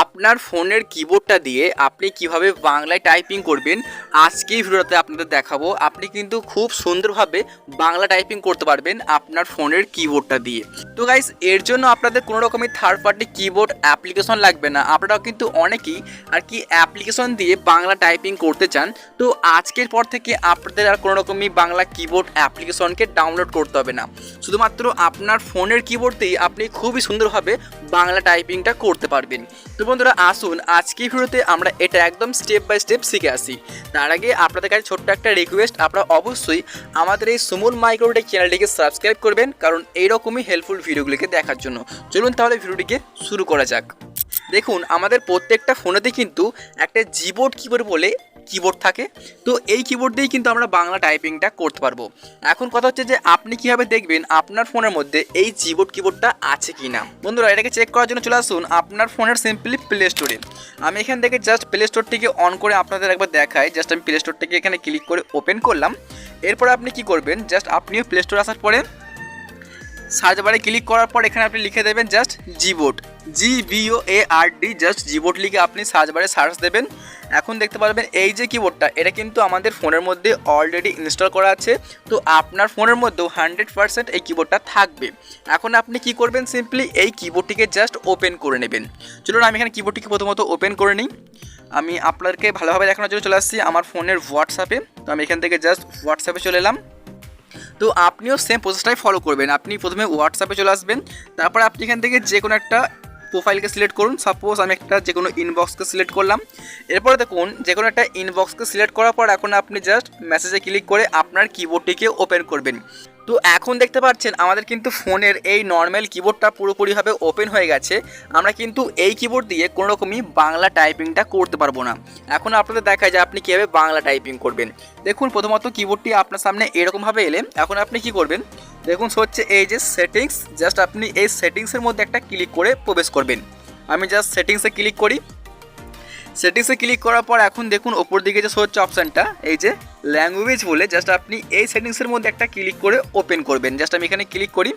আপনার ফোনের কিবোর্ডটা দিয়ে আপনি কীভাবে বাংলায় টাইপিং করবেন আজকেই ভিডিওতে আপনাদের দেখাবো। আপনি কিন্তু খুব সুন্দরভাবে বাংলা টাইপিং করতে পারবেন আপনার ফোনের কিবোর্ডটা দিয়ে। তো গাইস এর জন্য আপনাদের কোনো রকমের থার্ড পার্টি কিবোর্ড অ্যাপ্লিকেশন লাগবে না। আপনারাও কিন্তু অনেকেই আর কি অ্যাপ্লিকেশন দিয়ে বাংলা টাইপিং করতে চান। তো আজকের পর থেকে আপনাদের আর কোনো রকমই বাংলা কিবোর্ড অ্যাপ্লিকেশনকে ডাউনলোড করতে হবে না। শুধুমাত্র আপনার ফোনের কিবোর্ডতেই আপনি খুবই সুন্দরভাবে বাংলা টাইপিংটা করতে পারবেন। তো বন্ধুরা, আসুন আজকে ভিডিওতে আমরা এটা একদম স্টেপ বাই স্টেপ শিখে আসি। তার আগে আপনাদের কাছে ছোট্ট একটা রিকোয়েস্ট আপনারা অবশ্যই আমাদের এই সুমুল মাইক্রোটেক চ্যানেলটিকে সাবস্ক্রাইব করবেন, কারণ এইরকমই হেল্পফুল ভিডিওগুলিকে দেখার জন্য। চলুন তাহলে ভিডিওটিকে শুরু করা যাক। দেখুন, আমাদের প্রত্যেকটা ফোনেতে কিন্তু একটা জিবোর্ড কিবোর্ড বলে কিবোর্ড থাকে, তো এই কিবোর্ড দিয়েই কিন্তু আমরা বাংলা টাইপিংটা করতে পারব। এখন কথা হচ্ছে যে, আপনি কীভাবে দেখবেন আপনার ফোনের মধ্যে এই জিবোর্ড কিবোর্ডটা আছে কি না বন্ধুরা, এটাকে চেক করার জন্য চলে আসুন আপনার ফোনের সিম্পলি প্লে স্টোরে আমি এখান থেকে জাস্ট প্লে স্টোরটিকে অন করে আপনাদের একবার দেখাই। জাস্ট আমি প্লে স্টোরটিকে এখানে ক্লিক করে ওপেন করলাম। এরপর আপনি কি করবেন? জাস্ট আপনিও প্লে স্টোরে আসার পরে সার্চ বারে ক্লিক করার পর এখানে আপনি লিখে দেবেন just Gboard G B O A R D just Gboard লিখে আপনি সার্চ বারে সার্চ দেবেন। এখন দেখতে পারবেন এই যে কিবোর্ডটা এটা কিন্তু আমাদের ফোনের মধ্যে অলরেডি ইনস্টল করা আছে। তো আপনার ফোনের মধ্যেও হান্ড্রেড পার্সেন্ট এই কিবোর্ডটা থাকবে। এখন আপনি কি করবেন? সিম্পলি এই কিবোর্ডটিকে জাস্ট ওপেন করে নেবেন। চলুন আমি এখানে কিবোর্ডটিকে প্রথমত ওপেন করে নিই। আমি আপনাদেরকে ভালোভাবে দেখানোর জন্য চলে আসছি আমার ফোনের হোয়াটসঅ্যাপে তো আমি এখান থেকে জাস্ট হোয়াটসঅ্যাপে চলে এলাম। তো আপনিও সেম প্রসেসটাই ফলো করবেন। আপনি প্রথমে হোয়াটসঅ্যাপে চলে আসবেন, তারপর আপনি এখান থেকে যে কোনো একটা প্রোফাইলকে সিলেক্ট করুন। সাপোজ আমি একটা যে কোনো ইনবক্সকে সিলেক্ট করলাম। এরপরে দেখুন যে কোনো একটা ইনবক্সকে সিলেক্ট করার পর এখন আপনি জাস্ট মেসেজে ক্লিক করে আপনার কিবোর্ডটিকে ওপেন করবেন। তো এখন দেখতে পাচ্ছেন, আমাদের কিন্তু ফোনের এই নর্মাল কিবোর্ডটা পুরোপুরিভাবে ওপেন হয়ে গেছে। আমরা কিন্তু এই কিবোর্ড দিয়ে কোনো রকমই বাংলা টাইপিংটা করতে পারব না। এখন আপনাদের দেখায় যে আপনি কীভাবে বাংলা টাইপিং করবেন। দেখুন, প্রথমত কিবোর্ডটি আপনার সামনে এরকমভাবে এলে এখন আপনি কি করবেন? দেখুন হচ্ছে এই যে সেটিংস জাস্ট আপনি এই সেটিংসের মধ্যে একটা ক্লিক করে প্রবেশ করবেন। আমি জাস্ট সেটিংসে ক্লিক করি। সেটিংসে ক্লিক করার পর এখন দেখুন ওপর দিকে যে হচ্ছে অপশানটা এই যে ল্যাঙ্গুয়েজ বলে জাস্ট আপনি এই সেটিংসের মধ্যে একটা ক্লিক করে ওপেন করবেন। জাস্ট আমি এখানে ক্লিক করি।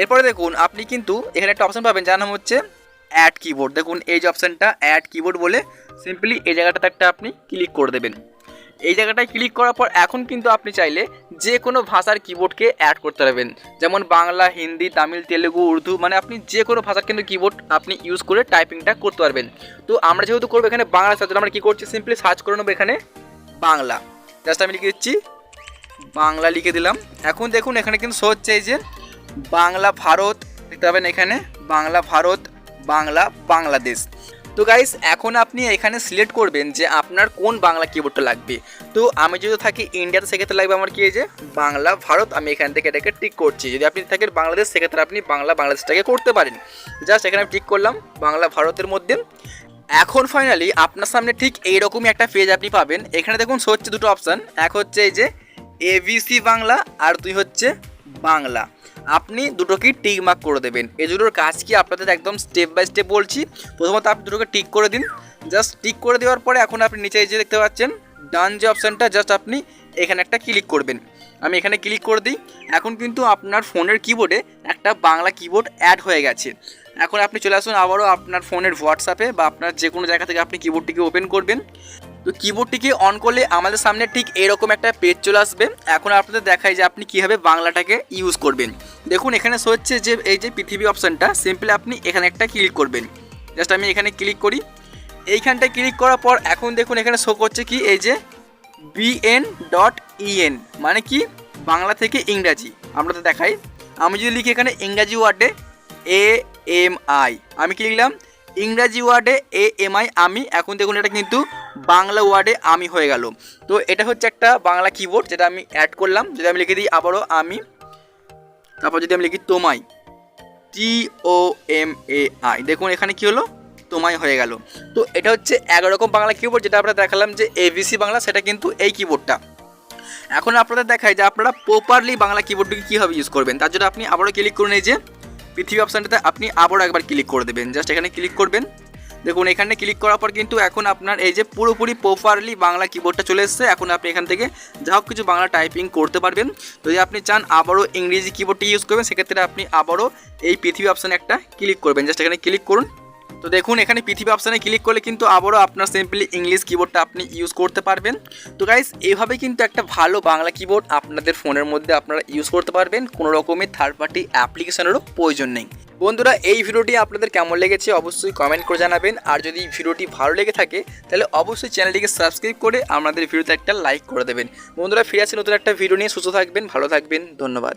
এরপরে দেখুন, আপনি কিন্তু এখানে একটা অপশান পাবেন, যার নাম হচ্ছে অ্যাড কিবোর্ড দেখুন, এই যে অপশানটা অ্যাড কিবোর্ড বলে সিম্পলি এই জায়গাটাতে একটা আপনি ক্লিক করে দেবেন। এই জায়গাটায় ক্লিক করার পর এখন কিন্তু আপনি চাইলে যে কোনো ভাষার কিবোর্ডকে অ্যাড করতে পারবেন। যেমন বাংলা, হিন্দি, তামিল, তেলেগু, উর্দু মানে আপনি যে কোনো ভাষার কিন্তু কিবোর্ড আপনি ইউজ করে টাইপিংটা করতে পারবেন। তো আমরা যেহেতু করব এখানে বাংলা সার্চ আমরা কী করছি? সিম্পলি সার্চ করে নেব এখানে বাংলা। জাস্ট আমি লিখে দিচ্ছি, বাংলা লিখে দিলাম। এখন দেখুন এখানে কিন্তু শো হচ্ছে এই যে বাংলা ভারত, দেখতে পাবেন এখানে বাংলা ভারত, বাংলা বাংলাদেশ। তো গাইস এখন আপনি এখানে সিলেক্ট করবেন যে আপনার কোন বাংলা কিবোর্ডটা লাগবে। তো আমি যদি থাকি ইন্ডিয়াতে সেক্ষেত্রে লাগবে আমার কি যে বাংলা ভারত, আমি এখান থেকে এটাকে টিক করছি। যদি আপনি থাকেন বাংলাদেশ, সেক্ষেত্রে আপনি বাংলা বাংলাদেশটাকে করতে পারেন। জাস্ট এখানে আমি টিক করলাম বাংলা ভারতের মধ্যে। এখন ফাইনালি আপনার সামনে ঠিক এইরকমই একটা পেজ আপনি পাবেন। এখানে দেখুন হচ্ছে দুটো অপশান এক হচ্ছে এই যে এবিসি বাংলা, আর দুই হচ্ছে বাংলা। আপনি দুটোকেই টিক মার্ক করে দেবেন। এই দুটোর কাজ কি? আপনাদের একদম স্টেপ বাই স্টেপ বলছি। প্রথমত আপনি দুটোকে টিক করে দিন। জাস্ট টিক করে দেওয়ার পরে এখন আপনি নিচে যে দেখতে পাচ্ছেন, ডান যে অপশানটা জাস্ট আপনি এখানে একটা ক্লিক করবেন। আমি এখানে ক্লিক করে দিই। এখন কিন্তু আপনার ফোনের কিবোর্ডে একটা বাংলা কিবোর্ড অ্যাড হয়ে গেছে। এখন আপনি চলে আসুন আবারও আপনার ফোনের হোয়াটসঅ্যাপে বা আপনার যে কোনো জায়গা থেকে আপনি কিবোর্ডটিকে ওপেন করবেন। তো কিবোর্ডটিকে অন করলে আমাদের সামনে ঠিক এরকম একটা পেজ চলে আসবে। এখন আপনাদের দেখাই যে আপনি কীভাবে বাংলাটাকে ইউজ করবেন। দেখুন, এখানে শো হচ্ছে যে এই যে পৃথিবী অপশানটা সিম্পলি আপনি এখানে একটা ক্লিক করবেন। জাস্ট আমি এখানে ক্লিক করি। এইখানটায় ক্লিক করার পর এখন দেখুন, এখানে শো করছে কি? এই যে বিএন ডট ইএন মানে কি? বাংলা থেকে ইংরাজি। আমরা তো দেখাই। আমি যদি লিখি এখানে ইংরাজি ওয়ার্ডে এ এম আই আমি কি লিখলাম? ইংরাজি ওয়ার্ডে এ এম আই আমি, এখন দেখুন, এটা কিন্তু বাংলা ওয়ার্ডে আমি হয়ে গেল। তো এটা হচ্ছে একটা বাংলা কিবোর্ড যেটা আমি অ্যাড করলাম। যদি আমি লিখে দিই আবারও আমি, তারপর যদি আমি লিখি তোমায় টি ও এম এ আই দেখুন এখানে কি হলো? তোমায় হয়ে গেল। তো এটা হচ্ছে এগারো রকম বাংলা কিবোর্ড যেটা আমরা দেখালাম যে এবিসি বাংলা, সেটা কিন্তু এই কিবোর্ডটা এখন আপনাদের দেখায় যে আপনারা প্রপারলি বাংলা কিবোর্ডটিকে কীভাবে ইউজ করবেন। তার জন্য আপনি আবারও ক্লিক করুন এই যে, পৃথিবী অপশানটাতে আপনি আবারও একবার ক্লিক করে দেবেন। জাস্ট এখানে ক্লিক করবেন। দেখুন, এখানে ক্লিক করার পর কিন্তু এখন আপনার এই যে পুরোপুরি প্রপারলি বাংলা কিবোর্ডটা চলে এসেছে। এখন আপনি এখান থেকে যা হোক কিছু বাংলা টাইপিং করতে পারবেন। যদি আপনি চান আবারও ইংরেজি কিবোর্ডটি ইউজ করবেন, সেক্ষেত্রে আপনি আবারও এই পৃথিবী অপশানে একটা ক্লিক করবেন। জাস্ট এখানে ক্লিক করুন। তো দেখুন, এখানে পৃথিবী অপশানে ক্লিক করলে কিন্তু আবারও আপনার সিম্পলি ইংলিশ কিবোর্ডটা আপনি ইউজ করতে পারবেন। তো গাইস এইভাবে কিন্তু একটা ভালো বাংলা কিবোর্ড আপনাদের ফোনের মধ্যে আপনারা ইউজ করতে পারবেন। কোনো রকমের থার্ড পার্টি অ্যাপ্লিকেশনেরও প্রয়োজন নেই। বন্ধুরা, এই ভিডিওটি আপনাদের কেমন লেগেছে অবশ্যই কমেন্ট করে জানাবেন। আর যদি ভিডিওটি ভালো লেগে থাকে, তাহলে অবশ্যই চ্যানেলটিকে সাবস্ক্রাইব করে আমাদের ভিডিওতে একটা লাইক করে দেবেন। বন্ধুরা, ফিরে আসে নতুন একটা ভিডিও নিয়ে। সুস্থ থাকবেন, ভালো থাকবেন। ধন্যবাদ।